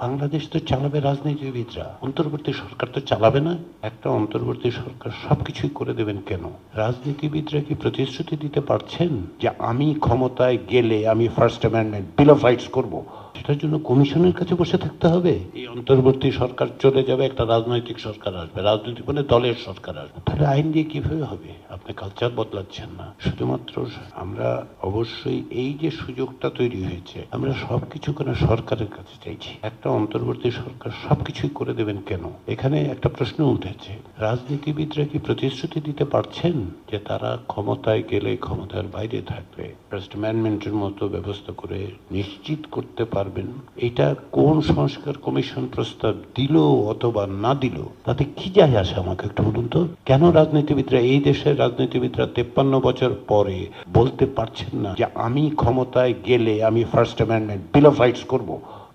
বাংলাদেশ তো চালাবে রাজনীতিবিদরা। অন্তর্বর্তী সরকার তো চালাবে না। একটা অন্তর্বর্তী সরকার সবকিছুই করে দেবেন কেন? রাজনীতিবিদরা কি প্রতিশ্রুতি দিতে পারছেন যে আমি ক্ষমতায় গেলে আমি first amendment bill of rights করব? সেটার জন্য কমিশনের কাছে বসে থাকতে হবে। এই অন্তর্বর্তী সরকার চলে যাবে, একটা রাজনৈতিক সরকার আসবে, রাজনৈতিক মানে দলের সরকার আসবে। তাহলে আইন দিয়ে কীভাবে হবে? আপনি কালচার বদলাচ্ছেন না। শুধুমাত্র আমরা অবশ্যই এই যে সুযোগটা তৈরি হয়েছে, আমরা সবকিছু কেন সরকারের কাছে চাইছি। একটা অন্তর্বর্তী সরকার সবকিছুই করে দেবেন কেন? এখানে একটা প্রশ্ন উঠেছে, রাজনীতিবিদরা কি প্রতিশ্রুতি দিতে পারছেন যে তারা ক্ষমতায় গেলে ক্ষমতার বাইরে থাকবে ফার্স্ট অ্যামেন্ডমেন্টের মতো ব্যবস্থা করে নিশ্চিত করতে পারবেন। এটা কোন সংস্কার কমিশন প্রস্তাব দিল অথবা না দিল, তাতে কি যায় আসে আমাকে একটু বলুন তো? কেন রাজনীতিবিদরা, এই দেশের রাজনীতিবিদরা তেপ্পান্ন বছর পরে বলতে পারছেন না যে আমি ক্ষমতায় গেলে আমি first amendment bill of rights করব?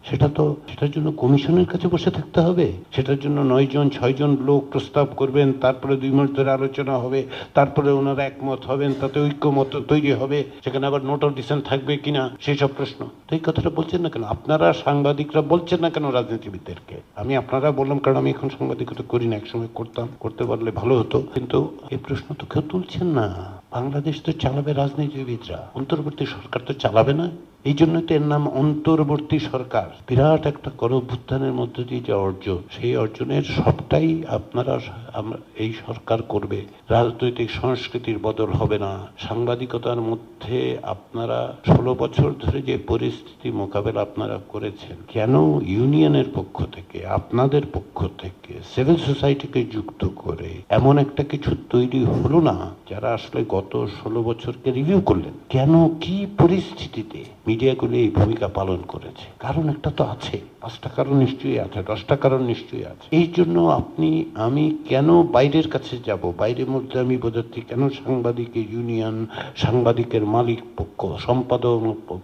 সেটা তো সেটার জন্য কমিশনের কাছে বসে থাকতে হবে। সেটার জন্য নয় জন, ছয় জন লোক প্রস্তাব করবেন, তারপরে দুই মাস ধরে আলোচনা হবে, তারপরে ওনারা একমত হবেন, তাতে ঐক্যমত তৈরি হবে, সেখানে আবার নোট অফ ডিসেন্ট থাকবে কিনা, সেই সব প্রশ্ন। তো এই কথাটা বলছেন না কেন? আপনারা সাংবাদিকরা বলছেন না কেন রাজনীতিবিদদেরকে? আমি আপনারা বললাম, কারণ আমি এখন সাংবাদিকতা করি না, একসময় করতাম, করতে পারলে ভালো হতো। কিন্তু এই প্রশ্ন তো কেউ তুলছেন না। বাংলাদেশ তো চালাবে রাজনীতিবিদরা। অন্তর্বর্তী সরকার তো চালাবে না। এই জন্য তো এর নাম অন্তর্বর্তী সরকার। বিরাট একটা করভুত্থানের মধ্য দিয়ে যে অর্জন, সেই অর্জনের সবটাই আপনারা এই সরকার করবে। রাজনৈতিক সংস্কৃতির বদল হবে না। সাংবাদিকতার মধ্যে আপনারা ষোলো বছর ধরে যে পরিস্থিতি মোকাবেলা আপনারা করেছেন, কেন ইউনিয়নের পক্ষ থেকে, আপনাদের পক্ষ থেকে, সিভিল সোসাইটিকে যুক্ত করে এমন একটা কিছু তৈরি হলো না, যারা আসলে গত ষোলো বছরকে রিভিউ করলেন? কেন, কি পরিস্থিতিতে? মিডিয়াগুলো এই ভূমিকা পালন করেছে। কারণ একটা তো আছে। পাঁচটা কারণ নিশ্চয়ই আছে, দশটা কারণ নিশ্চয়ই আছে। এই জন্য আপনি, আমি কেন বাইরের কাছে যাব? বাইরের মধ্যে আমি বোঝাচ্ছি কেন সাংবাদিক ইউনিয়ন, সাংবাদিকের মালিক পক্ষ, সম্পাদক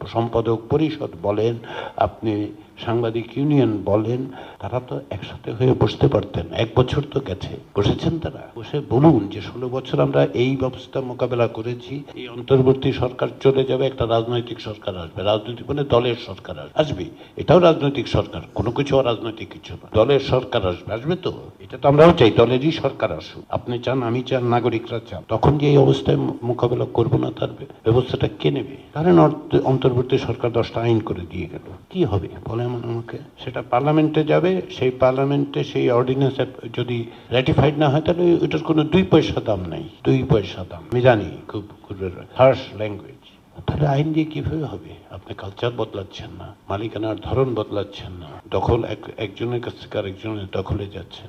সম্পাদক পরিষদ বলেন, আপনি সাংবাদিক ইউনিয়ন বলেন, তারা তো একসাথে হয়ে বসতে পারতেন। এক বছর তো গেছে। বসেছেন তারা? বসে বলুন যে ষোলো বছর আমরা এই ব্যবস্থা মোকাবেলা করেছি। এই অন্তর্বর্তী সরকার চলে যাবে, একটা রাজনৈতিক সরকার আসবে। রাজনৈতিক মানে দলের সরকার আসবে। আসবে, এটাও রাজনৈতিক সরকার, কোনো কিছু রাজনৈতিক কিছু না। দলের সরকার আসবে আসবে তো। এটা তো আমরাও চাই, দলেরই সরকার আসুক। আপনি চান, আমি চান, নাগরিকরা চান। তখন যে এই অবস্থায় মোকাবেলা করব না তার ব্যবস্থাটা কে নেবে? কারণ অন্তর্বর্তী সরকার দশটা আইন করে দিয়ে গেল। কি হবে? বলে আমাকে। সেটা পার্লামেন্টে যাবে, সেই পার্লামেন্টে সেই অর্ডিন্যান্স যদি র্যাটিফাইড না হয়, তাহলে ওটার কোনো দুই পয়সা দাম নাই। দুই পয়সা দাম। আমি জানি খুব হার্শ ল্যাঙ্গুয়েজ তাহলে আইন দিয়ে কীভাবে হবে? আপনি কালচার বদলাচ্ছেন না, মালিকানার ধরন বদলাচ্ছেন না, দখল এক, একজনের কাছ থেকে আরেকজনের দখলে যাচ্ছেন।